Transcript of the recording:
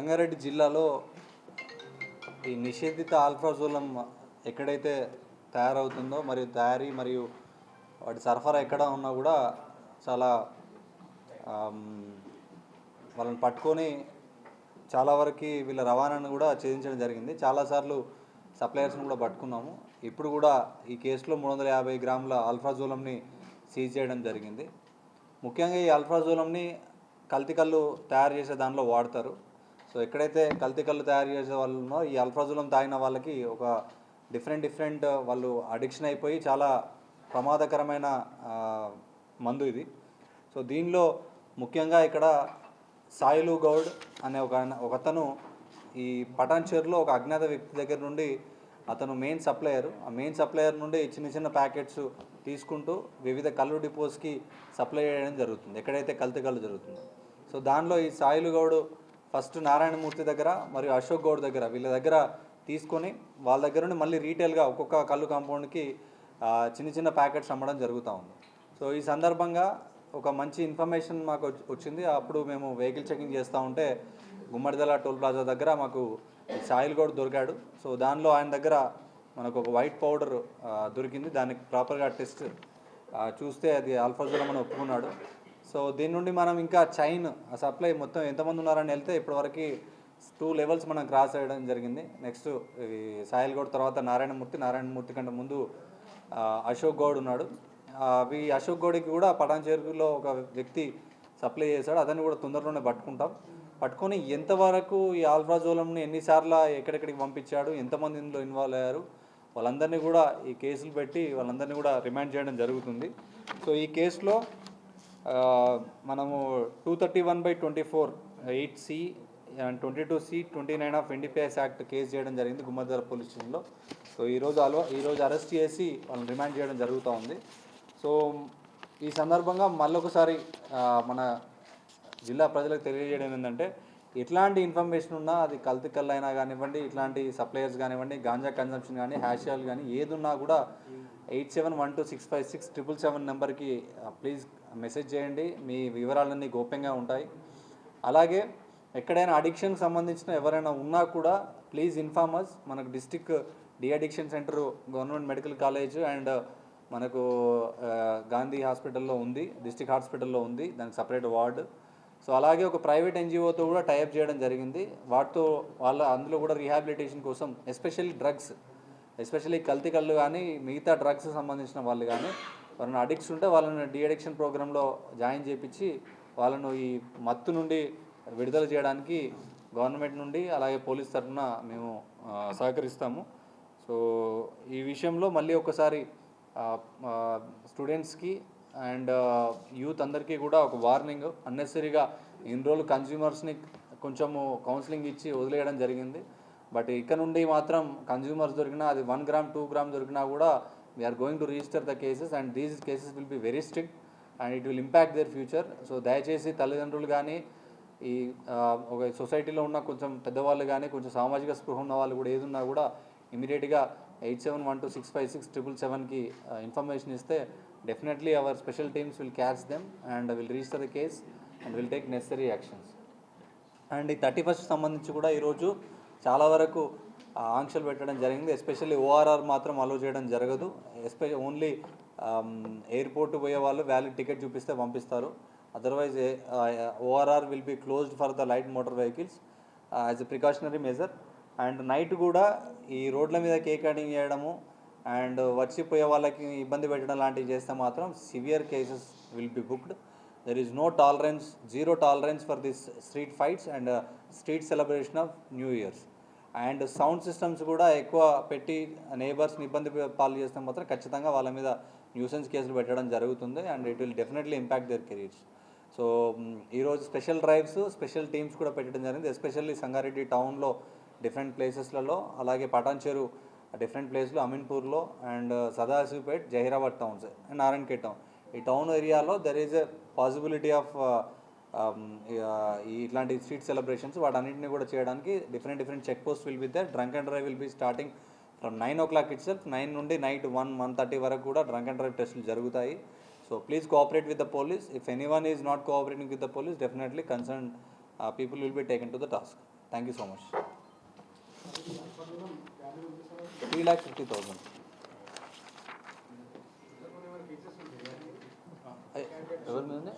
సంగారెడ్డి జిల్లాలో ఈ నిషేధిత ఆల్ఫ్రాజోలం ఎక్కడైతే తయారవుతుందో మరియు తయారీ మరియు వాటి సరఫరా ఎక్కడ ఉన్నా కూడా చాలా వాళ్ళని పట్టుకొని చాలా వరకు వీళ్ళ రవాణాను కూడా ఛేదించడం జరిగింది. చాలాసార్లు సప్లయర్స్ని కూడా పట్టుకున్నాము. ఇప్పుడు కూడా ఈ కేసులో మూడు వందల యాభై గ్రాముల ఆల్ఫ్రాజోలంని సీజ్ చేయడం జరిగింది. ముఖ్యంగా ఈ అల్ఫ్రాజోలంని కల్తీ కళ్ళు తయారు చేసే దానిలో వాడతారు. సో ఎక్కడైతే కల్తీ కళ్ళు తయారు చేసే వాళ్ళు ఈ అల్ఫ్రాజోలం తాగిన వాళ్ళకి ఒక డిఫరెంట్ డిఫరెంట్ వాళ్ళు అడిక్షన్ అయిపోయి చాలా ప్రమాదకరమైన మందు ఇది. సో దీనిలో ముఖ్యంగా ఇక్కడ సాయిలు గౌడ్ అనే ఒక ఒకతను ఈ పటాన్చేరులో ఒక అజ్ఞాత వ్యక్తి దగ్గర నుండి అతను మెయిన్ సప్లయర్. ఆ మెయిన్ సప్లయర్ నుండి చిన్న చిన్న ప్యాకెట్స్ తీసుకుంటూ వివిధ కళ్ళు డిపోస్కి సప్లై చేయడం జరుగుతుంది. ఎక్కడైతే కల్తీ కళ్ళు జరుగుతుందో. సో దానిలో ఈ సాయిలు గౌడ్ ఫస్ట్ నారాయణమూర్తి దగ్గర మరియు అశోక్ గౌడ్ దగ్గర వీళ్ళ దగ్గర తీసుకొని వాళ్ళ దగ్గర నుండి మళ్ళీ రీటైల్గా ఒక్కొక్క కళ్ళు కాంపౌండ్కి చిన్న చిన్న ప్యాకెట్స్ అమ్మడం జరుగుతూ ఉంది. సో ఈ సందర్భంగా ఒక మంచి ఇన్ఫర్మేషన్ మాకు వచ్చింది. అప్పుడు మేము వెహికల్ చెకింగ్ చేస్తూ ఉంటే గుమ్మడిదల టోల్ ప్లాజా దగ్గర మాకు సాయిల్ గౌడ్ దొరికాడు. సో దానిలో ఆయన దగ్గర మనకు ఒక వైట్ పౌడర్ దొరికింది. దానికి ప్రాపర్గా టెస్ట్ చూస్తే అది ఆల్ఫాజోలం అని ఒప్పుకున్నాడు. సో దీని నుండి మనం ఇంకా చైన్ ఆ సప్లై మొత్తం ఎంతమంది ఉన్నారని వెళ్తే ఇప్పటివరకు టూ లెవెల్స్ మనం క్రాస్ చేయడం జరిగింది. నెక్స్ట్ సాయిల్ గౌడ్ తర్వాత నారాయణమూర్తి నారాయణమూర్తి కంటే ముందు అశోక్ గౌడ్ ఉన్నాడు. అవి అశోక్ గౌడ్కి కూడా పటాన్చేరులో ఒక వ్యక్తి సప్లై చేశాడు. అతన్ని కూడా తొందరలోనే పట్టుకుంటాం. పట్టుకొని ఎంతవరకు ఈ ఆల్ఫ్రాజోలంని ఎన్నిసార్లు ఎక్కడెక్కడికి పంపించాడు ఎంతమంది ఇందులో ఇన్వాల్వ్ అయ్యారు వాళ్ళందరినీ కూడా ఈ కేసులు పెట్టి వాళ్ళందరినీ కూడా రిమాండ్ చేయడం జరుగుతుంది. సో ఈ కేసులో మనము two thirty one by twenty four eight C and twenty two C twenty nine of NDPS act case చేయడం జరిగింది గుమ్మద్దర పోలీస్ స్టేషన్లో. సో ఈరోజు అలవా ఈరోజు అరెస్ట్ చేసి వాళ్ళని రిమాండ్ చేయడం జరుగుతూ ఉంది. సో ఈ సందర్భంగా మళ్ళొకసారి మన జిల్లా ప్రజలకు తెలియజేయడం ఏంటంటే ఎట్లాంటి ఇన్ఫర్మేషన్ ఉన్నా అది కల్తీ కళ్ళు అయినా కానివ్వండి ఇట్లాంటి సప్లయర్స్ కానివ్వండి గాంజా కన్సంప్షన్ కానీ హ్యాషియాలు కానీ ఏది ఉన్నా కూడా eight seven one two six five six triple seven నెంబర్కి ప్లీజ్ మెసేజ్ చేయండి. మీ వివరాలన్నీ గోప్యంగా ఉంటాయి. అలాగే ఎక్కడైనా అడిక్షన్కి సంబంధించిన ఎవరైనా ఉన్నా కూడా ప్లీజ్ ఇన్ఫార్మర్స్ మనకు district deaddiction centre government medical college and మనకు గాంధీ హాస్పిటల్లో ఉంది. డిస్టిక్ హాస్పిటల్లో ఉంది. దానికి సపరేట్ వార్డు. సో అలాగే ఒక ప్రైవేట్ ఎన్జిఓతో కూడా టైప్ చేయడం జరిగింది. వాటితో వాళ్ళ అందులో కూడా రీహాబిలిటేషన్ కోసం ఎస్పెషల్లీ డ్రగ్స్ ఎస్పెషల్లీ కల్తీ కళ్ళు కానీ మిగతా డ్రగ్స్ సంబంధించిన వాళ్ళు కానీ వాళ్ళని అడిక్ట్స్ ఉంటే వాళ్ళని డిఅడిక్షన్ ప్రోగ్రాంలో జాయిన్ చేపించి వాళ్ళను ఈ మత్తు నుండి విడుదల చేయడానికి గవర్నమెంట్ నుండి అలాగే పోలీస్ తరఫున మేము సహకరిస్తాము. సో ఈ విషయంలో మళ్ళీ ఒకసారి స్టూడెంట్స్కి అండ్ యూత్ అందరికీ కూడా ఒక వార్నింగ్ అన్నెసరీగా ఇన్ని రోజులు కన్జ్యూమర్స్ని కొంచెము కౌన్సిలింగ్ ఇచ్చి వదిలేయడం జరిగింది. బట్ ఇక్కడ నుండి మాత్రం కన్జ్యూమర్స్ దొరికినా అది వన్ గ్రామ్ టూ గ్రామ్ దొరికినా కూడా we are going to register the cases and these cases will be very strict and it will impact their future so దయచేసి తల్లిదండ్రులు కానీ ఈ ఒక సొసైటీలో ఉన్న కొంచెం పెద్దవాళ్ళు కానీ కొంచెం సామాజిక స్పృహ ఉన్న వాళ్ళు కూడా ఏదున్నా కూడా ఇమీడియట్గా eight seven one two six five six triple సెవెన్కి ఇన్ఫర్మేషన్ ఇస్తే definitely our special teams will catch them and will register the case and will take necessary actions and ఈ థర్టీ ఫస్ట్ సంబంధించి కూడా ఈరోజు చాలా వరకు ఆంక్షలు పెట్టడం జరిగింది. ఎస్పెషల్లీ ఓఆర్ఆర్ మాత్రం అలో చేయడం జరగదు. ఎస్పెషల్ ఓన్లీ ఎయిర్పోర్ట్ పోయే వాళ్ళు వ్యాలిడ్ టికెట్ చూపిస్తే పంపిస్తారు. Otherwise ORR will be closed for the light motor vehicles as a precautionary measure. And night కూడా ఈ రోడ్ల మీద కేక్ కటింగ్ చేయడము అండ్ వచ్చిపోయే వాళ్ళకి ఇబ్బంది పెట్టడం లాంటివి చేస్తే మాత్రం severe cases will be booked. There is no tolerance zero tolerance for this street fights and street celebration of new years and sound systems కూడా ఎక్కువ పెట్టి నేబర్స్ని ఇబ్బంది పాలు చేస్తే మాత్రం ఖచ్చితంగా వాళ్ళ మీద న్యూసెన్స్ కేసులు పెట్టడం జరుగుతుంది and it will definitely impact their careers so ఈరోజు స్పెషల్ డ్రైవ్స్ స్పెషల్ టీమ్స్ కూడా పెట్టడం జరిగింది. ఎస్పెషల్లీ సంగారెడ్డి టౌన్లో డిఫరెంట్ ప్లేసెస్లలో అలాగే పటాన్చెరు డిఫరెంట్ ప్లేస్లో అమీన్పూర్లో and Sadashivpet Zaheerabad towns and Narayankhed town ఈ టౌన్ ఏరియాలో there is a possibility of ఇట్లాంటి స్ట్రీట్ సెలబ్రేషన్స్ వాటన్నింటినీ కూడా చేయడానికి different different check post will be there drunk and drive will be starting from nine o'clock itself nine నుండి night one one thirty వరకు కూడా drunk and drive టెస్టులు జరుగుతాయి. So please cooperate with the police if anyone is not cooperating with the police definitely concern people will be taken to the task thank you so much three lakh fifty thousand ఎవరి మీద